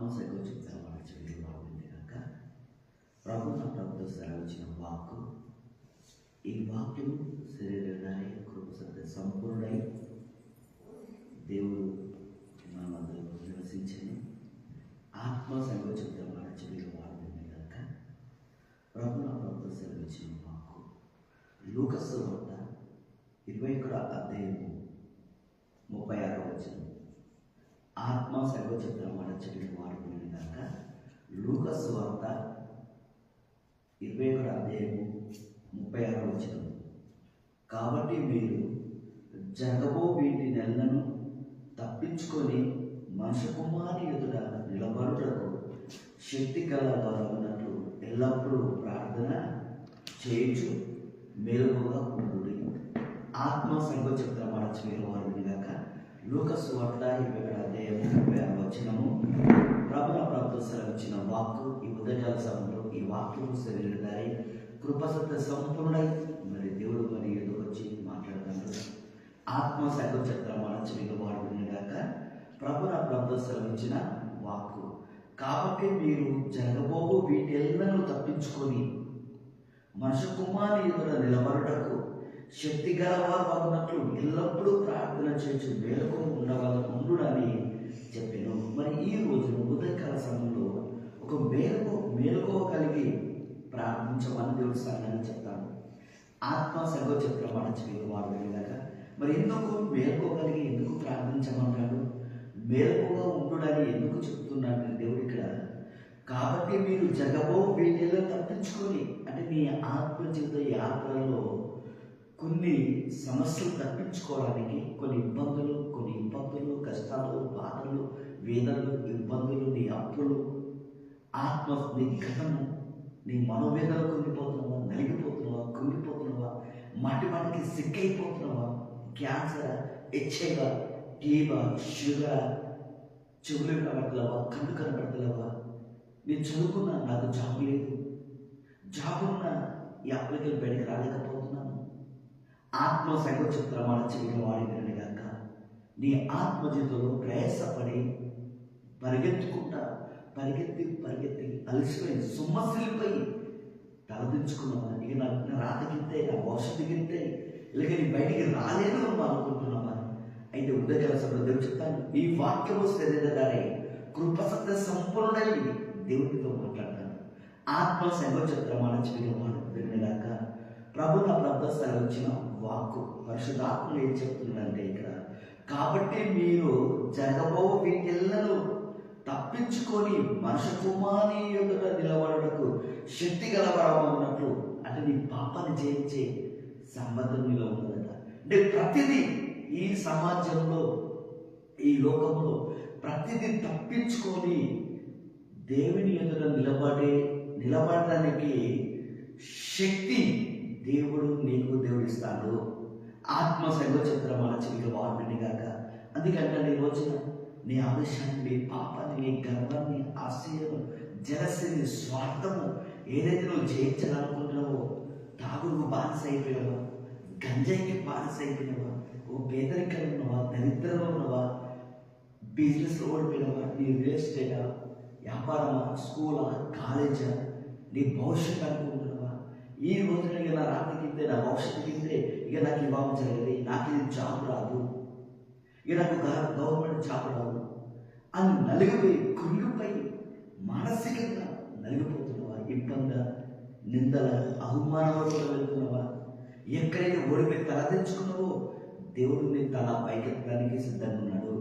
ఆత్మ సగోచిత్ర వాడి బాగుంది కనుక ప్రభు నా ప్రభుత్వ సెలవిచ్చిన వాక్కు ఈ వాక్యము శరీరధారి కృప సత్య సంపూర్ణై దేవుడు మన మధ్యలో నివసించను. ఆత్మ సగోచిత్ర వాడి బాగుంది కనుక ప్రభు నా ప్రభుత్వ సెలవిచ్చిన వాక్కు లూకస్ వద్ద ఇరవై ఒకటో అధ్యాయము ముప్పై ఆరో వచ్చిన ఆత్మ సర్వచిత్రం అడచడిన వాడుకునే కనుక లూకస్ వార్త ఇరవై ఒకటి అధ్యాయము ముప్పై ఆరు వచ్చిన కాబట్టి మీరు జగబో వీటి నెలను తప్పించుకొని మనుష కుమారి ఎదుట నిలబడుటకు శక్తి గల వారన్నట్లు ఎల్లప్పుడూ ప్రార్థన చేయించు మేలుగా ఉండుడి. ఆత్మ సర్వచిత్రం అడచడిన వాడు లూకసు వార్త ఇరవై ఒకటి ముప్పై వచనము. ప్రభుల ప్రభుత్వ సెలవిచ్చిన వాక్కు ఈ ఉదయాల సమయంలో ఈ వాక్యము శరీరధారి కృపసత్య సంపూర్ణై మరి దేవుడు మరి ఎదురు వచ్చి మాట్లాడతాడు ఆత్మ సర్వచత్రం అణచివిగా వాడుకునేదాక ప్రభుల ప్రభుత్వ సెలవిచ్చిన వాక్కు. కాబట్టి మీరు జరగబోవు వీటెల్లను తప్పించుకొని మనుషు కుమారి ఎదుట నిలబడుటకు శక్తి గలవారు అన్నట్లు ఎల్లప్పుడూ ప్రార్థన చేసి మేలకు ఉండగల ఉండుడని చెప్పాను. మరి ఈ రోజు ఉదయకాల సమయంలో ఒక మేలుకో కలిగి ప్రార్థించమని దేవుడు సరళంగా చెప్తాను ఆత్మ సర్వచక్రం అణచి వారు వెళ్ళాక మరి ఎందుకు మేలుకోగలిగి ఎందుకు ప్రార్థించమన్నాడు మేలుకోగా ఉండుడని ఎందుకు చెప్తున్నాడు? దేవుడు ఇక్కడ కాబట్టి మీరు జగబో వీటిలో తప్పించుకొని అంటే మీ ఆత్మ జీవిత యాత్రలో కొన్ని సమస్యలు తప్పించుకోవడానికి కొన్ని ఇబ్బందులు కొన్ని ఇబ్బందులు కష్టాలు బాధలు వేదనలు ఇబ్బందులు నీ అప్పులు ఆత్మ నీ గతము నీ మనోవేదనలు కుంగిపోతున్నావా నలిగిపోతున్నావా కుంగిపోతున్నావా మాటి మాటికి సిక్కైపోతున్నావా క్యాన్సర్ హెచ్ఐవా టీబా షుగర్ చెవులు కనబడతలేవా కళ్ళు కనబడతలేవా? నేను చదువుకున్నా నాకు జాబ్ లేదు. జాబ్ ఉన్న ఈ అప్పటికి బయటకు రాలేకపోతున్నాను ఆత్మ సగోచిత్రం చెవిన వాడి గాక నీ ఆత్మ జీవితంలో ప్రయాసపడి పరిగెత్తుకుంటా పరిగెత్తి పరిగెత్తి అలసిపోయి సుమ్మసిల్లిపోయి తలదించుకున్నావా ఇక నా నా నా భవిష్యత్తు గిట్టే ఇలాగ నీ బయటికి రాలేదు నువ్వు అనుకుంటున్నావా అయితే ఉదయకాల సమయంలో దేవుడు చెప్తాను ఈ వాక్యము శరీరధారే కృపసత్య సంపూర్ణై దేవుడితో మాట్లాడతాను. ఆత్మ సగోచిత్రం అణచివిన వాడు వినగాక ప్రభు నా ప్రదర్శన వచ్చిన వాక్కు పరిశుధాత్మ ఏం చెప్తుందంటే ఇక్కడ. కాబట్టి మీరు జగబో వీటిల్లను తప్పించుకొని మనుషు కుమారి యొక్క నిలబడటకు శక్తి గలవడమన్నట్లు అంటే నీ పాపను జయించే సంబంధం నీలో ఉన్నదట. అంటే ప్రతిదీ ఈ సమాజంలో ఈ లోకంలో ప్రతిదీ తప్పించుకొని దేవుని ఎదుట నిలబడే నిలబడడానికి శక్తి దేవుడు నీకు దేవుడిస్తాడు. ఆత్మ సర్వచంద్రం అలచిగా వాడిని గాక. అందుకంటే నీ రోజున నీ ఆదర్శాన్ని పాపని నీ గర్వాన్ని ఆశయము జలసిని స్వార్థము ఏదైతే నువ్వు జయించాలనుకుంటున్నావో తాగుడుకు బానిస అయిపోయావా గంజాయికి బానిస అయిపోయావా ఓ పేదరికం ఉన్నవా? దరిద్రంలో ఉన్నవా? బిజినెస్లో ఓడిపోయినవా? నీ రియల్ ఎస్టేటా వ్యాపారమా? స్కూలా? కాలేజా? నీ భవిష్యత్తు ఈ రోజున ఇక నా రాత్రి కిందే నా భవిష్యత్తు కిందే ఇక నాకు వివాహం జరగదు నాకు ఇది జాబ్ రాదు ఇక నాకు గవర్నమెంట్ జాబ్ రాదు అని నలిగిపోయి కృంగిపోయి మానసికంగా నలిగిపోతున్నవా ఇబ్బంది నిందల అవమానాలతో వెళ్తున్నావా ఎక్కడైతే ఓడిపోయి తలదించుకున్నావో తెచ్చుకున్నావో దేవుడు నీ తల పైకెత్తడానికి సిద్ధంగా ఉన్నాడు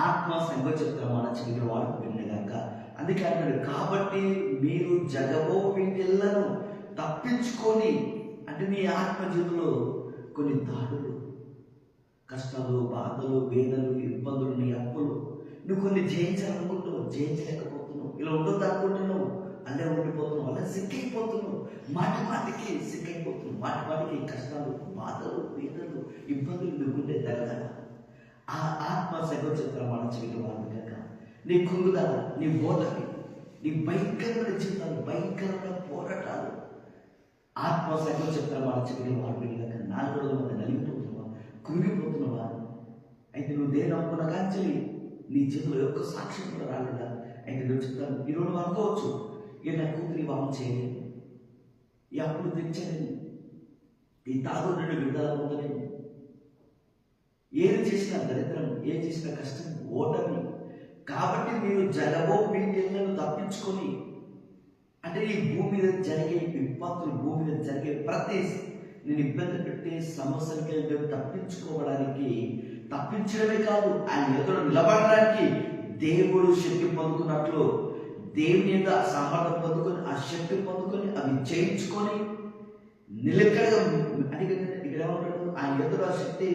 ఆత్మ సంగచిత్రం అణచిగిన వాడు విన్నగాక అందుకే అన్నాడు కాబట్టి మీరు జగబో వీటిల్లను తప్పించుకొని అంటే నీ ఆత్మ జీవితంలో కొన్ని దాడులు కష్టాలు బాధలు వేదలు ఇబ్బందులు నీ అప్పులు నువ్వు కొన్ని జయించాలనుకుంటున్నావు జయించలేకపోతున్నావు. ఇలా ఉండొద్దు అనుకుంటున్నావు అల్లే ఉండిపోతున్నావు అలా సిక్కైపోతున్నావు. మాటి మాటికి సిక్కైపోతున్నావు. మాటి మాటికి కష్టాలు బాధలు వేదలు ఇబ్బందులు నువ్వుండే తగదల ఆ ఆత్మ సగోచిత్రం మన వాళ్ళు కనుక నీ కుంగుదల నీ ఓటమి నీ భయంకరమైన జీవితాలు భయంకరమైన పోరాటాలు ఆత్మ సగోచిత్రం అణచివిన వాళ్ళు వెళ్ళాక నాలుగు మంది నలిగిపోతున్నావా? కృంగిపోతున్నావా? అయితే నువ్వు దేని నమ్ముకున్న కాంచెలి నీ జీవితంలో యొక్క సాక్ష్యం కూడా రాలేదా? అయితే నేను చెప్తాను. ఈరోజు నువ్వు అనుకోవచ్చు ఇక నా కూతురి వివాహం చేయలేదు. ఈ అప్పులు తెచ్చలేను ఈ తాగు నుండి విడుదల పొందలేను ఏది చేసినా దరిద్రం ఏది చేసినా కష్టం ఓటమి. కాబట్టి మీరు జలబో మీ తప్పించుకొని అంటే ఈ భూమి మీద జరిగే విపత్తులు భూమి మీద జరిగే ప్రతి నేను ఇబ్బంది పెట్టే సమస్యలకి మీరు తప్పించుకోవడానికి తప్పించడమే కాదు ఆయన ఎదురు నిలబడడానికి దేవుడు శక్తి పొందుకున్నట్లు దేవుని యొక్క సామర్థ్యం పొందుకొని ఆ శక్తి పొందుకొని అవి చేయించుకొని నిలకడగా అంటే ఇక్కడ ఏమంటాడు? ఆయన ఎదురు ఆ శక్తి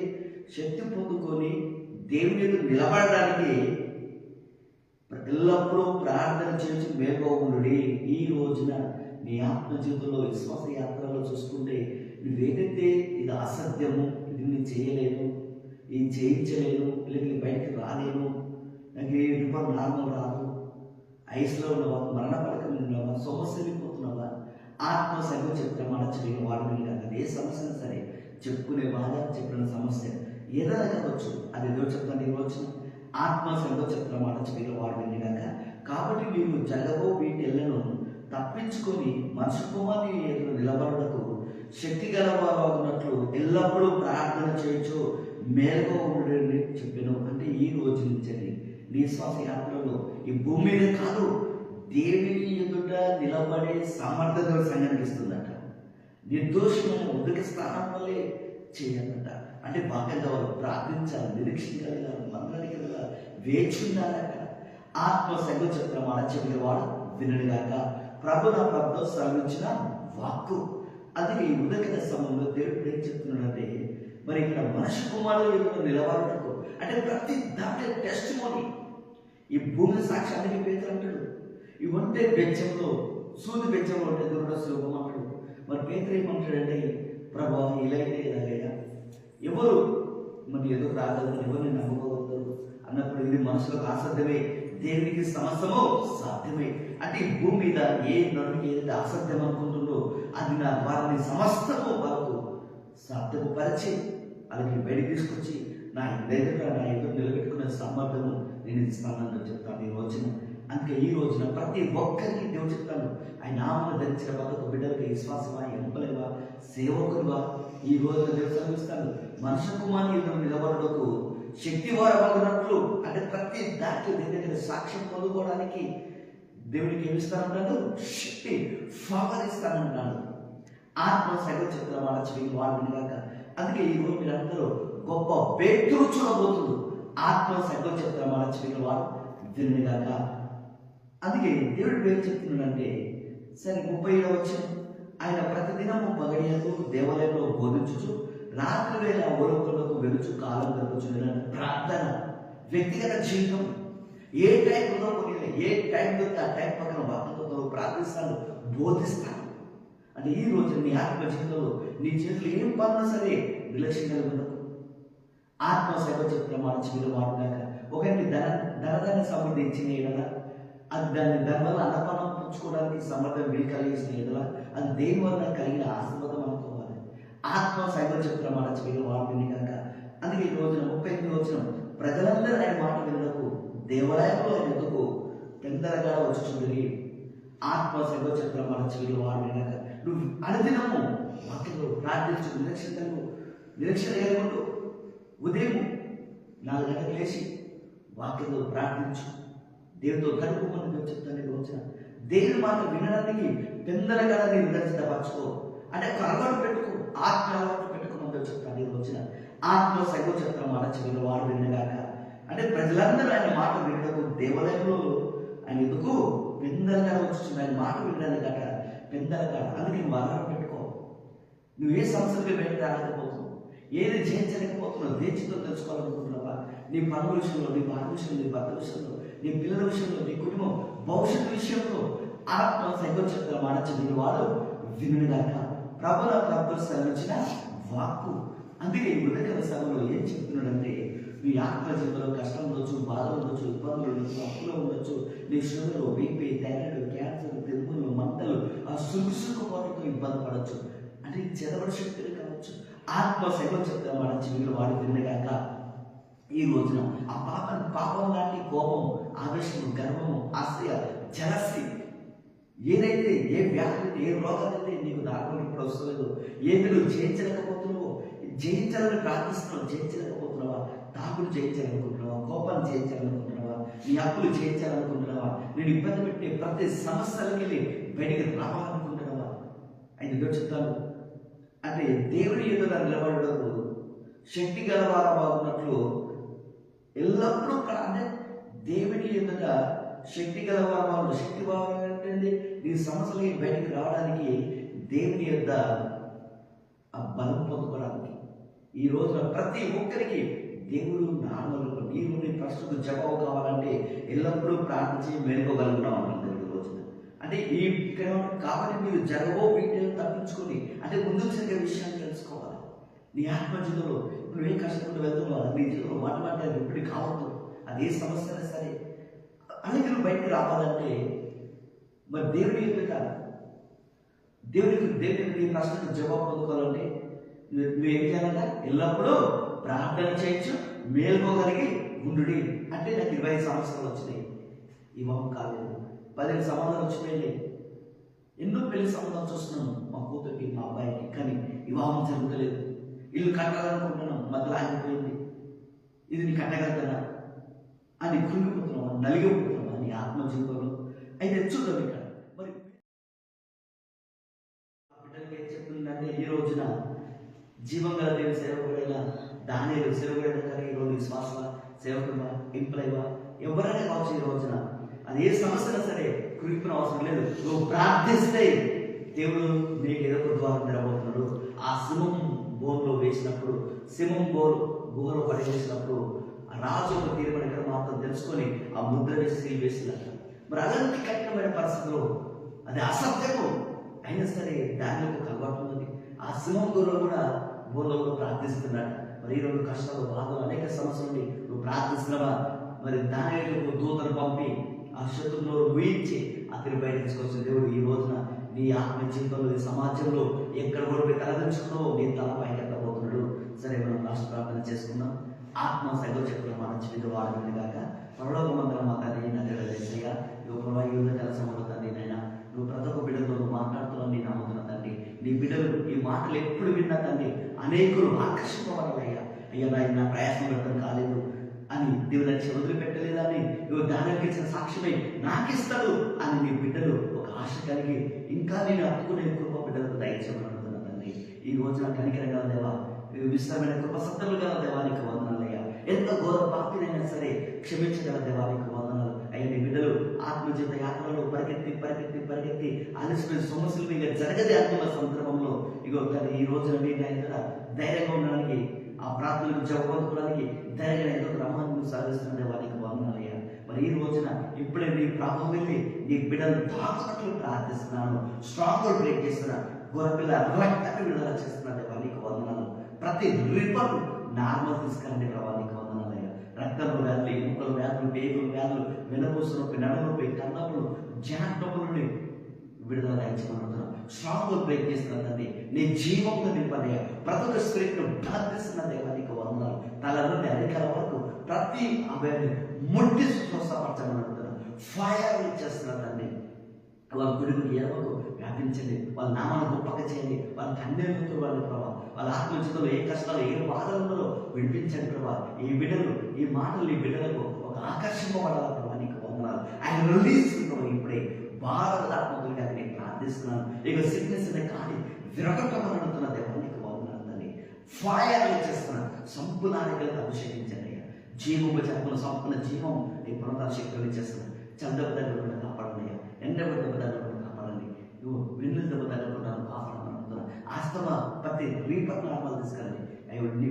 శక్తి పొందుకొని దేవుని మీద నిలబడడానికి ఎల్లప్పుడూ ప్రార్థన చేసి మేల్కోకుండా ఈ రోజున నీ ఆత్మ జీవితంలో విశ్వాస యాత్రలో చూసుకుంటే నువ్వేదైతే ఇది అసత్యము ఇది నేను చేయలేను ఇది చేయించలేను లేదా బయటకు రాలేను నాకు ఏ రూపాయలు నార్మల్ రాదు ఐస్లో ఉన్నవా మరణ పడక మీద ఉన్నవా ఆత్మ సంఘం చెప్తే మన చేయడం వాడు కాదు. ఏ సమస్య సరే చెప్పుకునే బాధ చెప్పిన సమస్య ఏదైనా కావచ్చు. అది ఏదో చెప్తాను ఈ రోజున. ఆత్మ సంఘం చెప్తున్న మాట చెవిలో వాడు వెళ్ళినాక కాబట్టి మీరు జరగబో వీటిల్లను తప్పించుకొని మనుషు కుమార్ని ఎదురు నిలబడటకు శక్తి గలవారున్నట్లు ఎల్లప్పుడూ ప్రార్థన చేయొచ్చు మేలుగా ఉండని చెప్పాను. అంటే ఈ రోజు నుంచి నీ శ్వాస యాత్రలో ఈ భూమి మీద కాదు దేవుని ఎదుట నిలబడే సమర్థత సంఘానికి ఇస్తుందట. నిర్దోషమైన ఉదక స్థానం వల్లే చేయాలట అంటే బాగా ప్రార్థించాలి నిరీక్షించగలగాలి మందరికి వెళ్ళాలి వేచి ఆత్మ సంఘం చెప్తున్న వాడు వినడుగాక ప్రభు నా ప్రభుతో శ్రమించిన వాక్కు. అది ఉదకిన సమయంలో దేవుడు ఏం చెప్తున్నాడంటే మరి ఇక్కడ మనిషి కుమారుడు ఎదుట నిలబడటకు అంటే ప్రతి దాంట్లో టెస్ట్ ఈ భూమి సాక్ష్యానికి పేరు అంటాడు. ఈ ఒంటే బెచ్చంలో సూది బెచ్చంలో ఉంటే దురుడ శుభం అంటాడు. మరి పేరు ఏమంటాడంటే ప్రభా ఇలాగే ఇలాగయ్యా ఎవరు? మరి ఎదురు రాగలరు? ఎవరిని నమ్ముకోగలుగుతారు అన్నప్పుడు ఇది మనుషులకు అసాధ్యమే దేవునికి సమస్తము సాధ్యమే. అంటే భూమి మీద ఏ నరుడికి ఏదైతే అసాధ్యం అనుకుంటుందో అది నా వారిని సమస్తము వరకు సాధ్యము పరిచి అలాగే బయట తీసుకొచ్చి నా దగ్గర నా ఎదురు నిలబెట్టుకునే సమర్థము నేను ఇస్తానని చెప్తాను ఈ రోజున. అందుకే ఈ రోజున ప్రతి ఒక్కరికి దేవుడు చెప్తాను ఆయన నామను ధరించిన వాళ్ళకు బిడ్డలకి విశ్వాసమా ఎంపలేవా సేవకులువా ఈ రోజున దేవుడు శ్రమిస్తాను మనుషు కుమార్ని నిలబడకు శక్తి వారమగినట్లు అంటే ప్రతి దాంట్లో దగ్గర సాక్ష్యం పొందుకోవడానికి దేవుడికి ఏమి ఇస్తానంటాడు శక్తి ఫావర్ ఇస్తానంటాడు ఆత్మ సగ చిత్రం వాళ్ళ చెవి వాళ్ళని కాక అందుకే ఈ మీరందరూ గొప్ప పేతురు చూడబోతుంది ఆత్మ సగ చిత్రం వాళ్ళ చెవి వాళ్ళు కాక అందుకే దేవుడు ఏం చెప్తున్నాడంటే సరే ముప్పై ఏడవ వచ్చిన ఆయన ప్రతిదినము పగడియకు దేవాలయంలో బోధించుచు రాత్రి వేళ ఓరొకళ్ళకు వెలుచు కాలం గడుపుచు ప్రార్థన వ్యక్తిగత జీవితం. ఏ టైం ఉందో కొన్ని ఏ టైం దొరికి ఆ టైం పక్కన భక్తులతో ప్రార్థిస్తాను బోధిస్తాను అంటే ఈ రోజు నీ ఆత్మ జీవితంలో నీ చేతులు ఏం పన్నా సరే నిర్లక్ష్యం కలుగుతుంది ఆత్మ సేవ చెప్తున్న మాట చెవిలో వాడుగాక ఒకరికి ధన ధనదాన్ని సంబంధించిన ఎడల అది దాన్ని దాని వల్ల అన్నపానం పుచ్చుకోవడానికి సమర్థం వీలు కలిగించిన ఎడల అది దేని వల్ల కలిగిన ఆశీర్వాదం ఆత్మ సైబర్ చెప్తున్న మాట చెవిలో వాడుతుంది కనుక అందుకే ఈ రోజున ముప్పై ఎనిమిది వచ్చిన ప్రజలందరూ ఆయన మాట వినకు దేవాలయంలో ఆయన ఎందుకు తొందరగా వచ్చి ఆత్మ సైబర్ చెప్తున్న మాట చెవిలో వాడుతుంది కనుక నువ్వు అనుదినము వాక్యంలో ప్రార్థించు నిరీక్షితను నిరీక్షణ లేకుండా ఉదయం నాలుగు గంటలకు లేచి వాక్యంలో ప్రార్థించు. దేవుడితో గడుపుమని మేము చెప్తాను ఈ రోజున. దేవుని మాట వినడానికి పెందలగా నేను విరచితపరచుకో అంటే ఒక అలవాటు పెట్టుకో. ఆత్మ పెట్టుకుని పెట్టుకోమని చెప్తాను ఈ రోజున ఆత్మ సైకో చెప్తాను మాట చెవిలో వాడు వినగాక అంటే ప్రజలందరూ ఆయన మాట వినడకు దేవాలయంలో ఆయన ఎందుకు విందలుగా వచ్చింది ఆయన మాట కాక పెద్దగా అందుకే నువ్వు అలవాటు పెట్టుకో. నువ్వు ఏ సమస్యలకు బయట రాలేకపోతున్నావు? ఏది జయించలేకపోతున్నావు? దేశంతో తెలుసుకోవాలనుకుంటున్నావా నీ పనుల విషయంలో నీ భార్య విషయంలో నీ భర్త విషయంలో నీ పిల్లల విషయంలో నీ కుటుంబం భవిష్యత్తు విషయంలో ఆత్మ సైతం మాట చెప్పిన వాడు వినుగాక ప్రభుల ప్రభుత్వం సెలవిచ్చిన వాక్కు. అందుకే ఈ ఉదకల సభలో ఏం చెప్తున్నాడంటే మీ ఆత్మ జీవితంలో కష్టం ఉండొచ్చు బాధ ఉండొచ్చు ఇబ్బందులు ఉండొచ్చు అప్పులో ఉండొచ్చు నీ షుగర్ బీపీ థైరాయిడ్ క్యాన్సర్ తెలుగులు మంటలు ఆ సులుసుకు పాటుతో ఇబ్బంది పడవచ్చు అంటే చెదవడ శక్తులు కావచ్చు. ఆత్మ సైతం చెప్తున్న మన జీవితంలో వాడి తిన్నగాక ఈ రోజున ఆ పాప పాపం లాంటి కోపం ఆవేశము గర్వము ఆశ్రయ జలసి ఏదైతే ఏ వ్యాధి ఏ రోగాలైతే నీకు దాకా ఇప్పుడు వస్తలేదు ఏది నువ్వు జయించలేకపోతున్నావు జయించాలని ప్రార్థిస్తున్నావు జయించలేకపోతున్నావా? తాగుడు జయించాలనుకుంటున్నావా? కోపాన్ని జయించాలనుకుంటున్నావా? నీ అప్పులు జయించాలనుకుంటున్నావా? నేను ఇబ్బంది పెట్టే ప్రతి సమస్యలకి వెళ్ళి బయటికి రావాలనుకుంటున్నావా? అయితే చెప్తాను అంటే దేవుని ఎదుట నిలబడదు శక్తి గలవార బాగున్నట్లు ఎల్లప్పుడూ ప్రార్థన. దేవుని ఎదుట శక్తి గలవార శక్తి భావం ఏంటండి నీ సమస్యలకి బయటికి రావడానికి దేవుని యొక్క ఆ బలం పొందుకోవడానికి. ఈ రోజున ప్రతి ఒక్కరికి దేవుడు నామలు నీరు నీ ప్రశ్నకు జవాబు కావాలంటే ఎల్లప్పుడూ ప్రార్థించి మేలుకోగలుగుతాం అంటారు ఈ రోజున. అంటే ఈ ఇక్కడ కాబట్టి మీరు జరగబో వీటిని తప్పించుకొని అంటే ముందుకు జరిగే విషయాన్ని తెలుసుకోవాలి. నీ ఆత్మ జీవితంలో ఇప్పుడు ఏం కష్టపడి వెళ్తున్నావు నీ జీవితంలో మాట మాట ఎప్పుడు కావద్దు. అది ఏ సమస్య అయినా సరే. అలాగే నువ్వు బయటకు రావాలంటే మరి దేవుని కాదు? దేవునికి దేవుని నీ ప్రశ్నకు జవాబు పొందుకోవాలంటే నువ్వు నువ్వు ఏం ఎల్లప్పుడూ ప్రార్థన చేయొచ్చు మేల్కోగలిగి ఉండుడి. అంటే నాకు ఇరవై ఐదు సంవత్సరాలు వచ్చినాయి వివాహం కాలేదు. పదిహేను సంబంధాలు వచ్చినాయి ఎన్నో పెళ్ళి సంబంధాలు చూస్తున్నాను మా కూతురికి మా అబ్బాయికి కానీ వివాహం జరగలేదు ఇల్లు కట్టాలనుకుంటున్నాం మధ్యలో ఆగిపోయింది. ఇది నీ కట్టగలుగుతానా అని కృంగిపోతున్నావా నలిగిపోతున్నాం అని ఆత్మ జీవితంలో అయితే చూద్దాం ఇక్కడ మరి ఆ బిడ్డలకి ఏం చెప్తుందంటే ఈ రోజున జీవం గల దేవుని సేవకుడైనా దానిలో సేవకుడైనా కానీ ఈరోజు విశ్వాస సేవకుడువా ఇంప్లైవా ఎవరైనా కావచ్చు ఈ రోజున. అది ఏ సమస్య సరే కురిపిన అవసరం లేదు. నువ్వు ప్రార్థిస్తే దేవుడు నీకు ఏదో ఒక ద్వారం తెరబోతున్నాడు. ఆ సింహం బోర్లో వేసినప్పుడు సింహం బోర్ గుహలో పడేసినప్పుడు ఆ రాజు ఒక తీర్మానం ఇక్కడ మాత్రం తెలుసుకొని ఆ ముద్రని సీల్ వేసినట్టు మరి అలాంటి కఠినమైన పరిస్థితుల్లో అది అసత్యము. అయినా సరే దానిలో ఒక అలవాటు ఉన్నది. ఆ సింహం గుర్రం కూడా బోర్లో ప్రార్థిస్తున్నాడు మరి ఈ రోజు కష్టాలు బాధలు అనేక సమస్యలు నువ్వు ప్రార్థిస్తున్నావా? మరి దాని దూతను పంపి ఆ శత్రువులో ఊహించి అతని బయట తీసుకొచ్చిన దేవుడు ఈ రోజున నీ ఆత్మ జీవితంలో నీ సమాజంలో ఎక్కడ కూడా తలదించుకున్నావు నీ తల పైకి ఎత్తబోతున్నాడు. సరే మనం రాష్ట్ర ప్రార్థన చేసుకున్నాం ఆత్మ సైలో చెప్పిన మన జీవితం వాడమని కాక పరలోక మంత్రం మా తండ్రి నగర దేశయ్య ఇవ్వ ప్రభావ యుద్ధ కలసముల తండ్రి నాయన. నువ్వు ప్రతి ఒక్క బిడ్డలతో నువ్వు మాట్లాడుతున్నావు నీ నమ్ముతున్న తండ్రి. నీ బిడ్డలు ఈ మాటలు ఎప్పుడు విన్నా తండ్రి అనేకులు ఆకర్షింపబడాలయ్యా అయ్యా నా నా ప్రయాసం పెట్టడం కాలేదు అని దేవుని వచ్చి వదిలిపెట్టలేదని నువ్వు దానికి ఇచ్చిన సాక్ష్యమై నాకిస్తాడు అని నీ బిడ్డలు ఒక ఆశ కలిగి ఇంకా నేను అప్పుకునే కృప బిడ్డలకు దయచేయమని తండ్రి. ఈ రోజున కనికరం కనికరంగా దేవా విశ్రమైన గొప్ప కృప సత్తులు గల దేవానికి వందనాలయ్యా ఎంత ఘోర పాపినైనా సరే క్షమించగల దేవానికి వందనాలు. అయ్యా నీ బిడ్డలు ఆత్మజీత యాత్రలో పరిగెత్తి పరిగెత్తి పరిగెత్తి అలసిపోయిన సమస్యలు ఇంకా జరగదే అనుకున్న సందర్భంలో. ఇగో కానీ ఈ రోజున మీ కూడా ధైర్యంగా ఉండడానికి ఆ ప్రార్థనలు జవాబుకోవడానికి ధైర్యంగా ఎందుకు రమ్మని సాగిస్తున్న వారికి వందనాలయ్యా మరి ఈ రోజున ఇప్పుడే నీ ప్రాణం వెళ్ళి నీ బిడ్డలు దాచినట్లు ప్రార్థిస్తున్నాను. స్ట్రాంగ్ బ్రేక్ చేస్తున్నా. గొర్రెపిల్ల రక్తకి విడుదల చేస్తున్నా దేవానికి వందనాలు. ప్రతి రిపర్ నార్మల్ తీసుకురండి ప్రభానికి వందనాలు రక్తంలో వ్యాధులు ఎముకల వ్యాధులు పేగుల వ్యాధులు వెనపూస నొప్పి నడు నొప్పి కన్నప్పులు నుండి విడుదల దయచేయమంటున్నాను స్ట్రాంగ్ బ్రేక్ చేస్తున్నా తండ్రి నీ జీవంలో నింపనయ్యా ప్రతి ఒక్క స్త్రీను ను ప్రార్థిస్తున్న దేవానికి వందనాలు. తల నుండి అధికార వరకు ప్రతి అవయాన్ని ముట్టి స్వస్థపరచమని ఫైర్ ఇచ్చేస్తున్న తండ్రి వాళ్ళ గుడికి ఎడమకు వ్యాపించండి. వాళ్ళ నామాన్ని గొప్పగా చేయండి. వాళ్ళ కన్నీళ్ళతో వాళ్ళ ప్రభావ వాళ్ళ ఆత్మజీవితంలో ఏ కష్టాలు ఏ బాధలు ఉన్నదో వినిపించండి ఈ బిడ్డలు ఈ మాటలు ఈ బిడ్డలకు ఒక ఆకర్షింపబడాల ప్రభా నీకు వందనాలు. ఆయన రిలీజ్ ప్రభు ఇప్పుడే. భారత ఆత్మకులుగా నేను ప్రార్థిస్తున్నాను. ఇక సిక్నెస్ అనే కానీ విరగటమని అడుగుతున్న దేవానికి వందనాలు తండ్రి ఫైర్ చేస్తున్నా సంపూర్ణాధికలకు అభిషేకించండి అయ్యా. జీవము చెప్పిన సంపూర్ణ జీవం నీ పునరుద్ధరణ శక్తులు చేస్తున్నా చంద్రపు దగ్గర కాపాడండి ఎండబడి దెబ్బ తగ్గకుండా కాపాడండి. నువ్వు వెన్నుల దెబ్బ తగ్గకుండా కాపాడమని అడుగుతున్నా. ఆస్తమ ప్రతి రీపట్ నార్మల్ తీసుకురండి అయ్యో నీ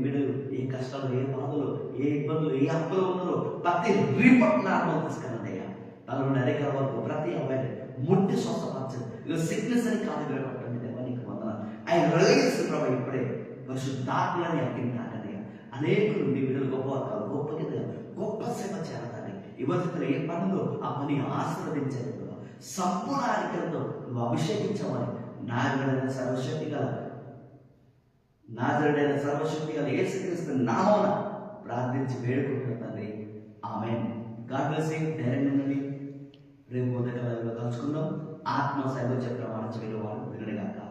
ఏ కష్టాలు ఏ బాధలు ఏ ఇబ్బందులు ఏ అప్పులు ఉన్నారో ప్రతి రిపోర్ట్ నార్మల్ తీసుకురండి అయ్యా. తల నుండి వరకు ప్రతి అబ్బాయి ముట్టి స్వస్థపరచండి. ఇక సిక్నెస్ అని కాదు విరగొట్టండి దేవానికి వందన ఆయన రిలీజ్ ప్రభు ఇప్పుడే పరిశుద్ధాత్మని అగ్ని కాకండి అనేకులు మీ బిడ్డలు గొప్ప వర్గాలు గొప్ప కింద గొప్ప సేవ చేయాలని యువతలు ఏ పనులు ఆ పని ఆశీర్వదించండి సంపూర్ణ అధికారంతో నువ్వు అభిషేకించమని నాయకుడైన సర్వశక్తి గల నాజరుడైన సర్వశక్తి గల ఏసుక్రీస్తు నామోన ప్రార్థించి వేడుకుంటున్న తండ్రి. ఆమె గాడ్ బ్లెస్ యూ. ధైర్యం ఉండండి. రేపు ఉదయం కలుసుకుందాం. ఆత్మ సైవ ప్రమాణ చెవిలో వాళ్ళు వినడుగాక.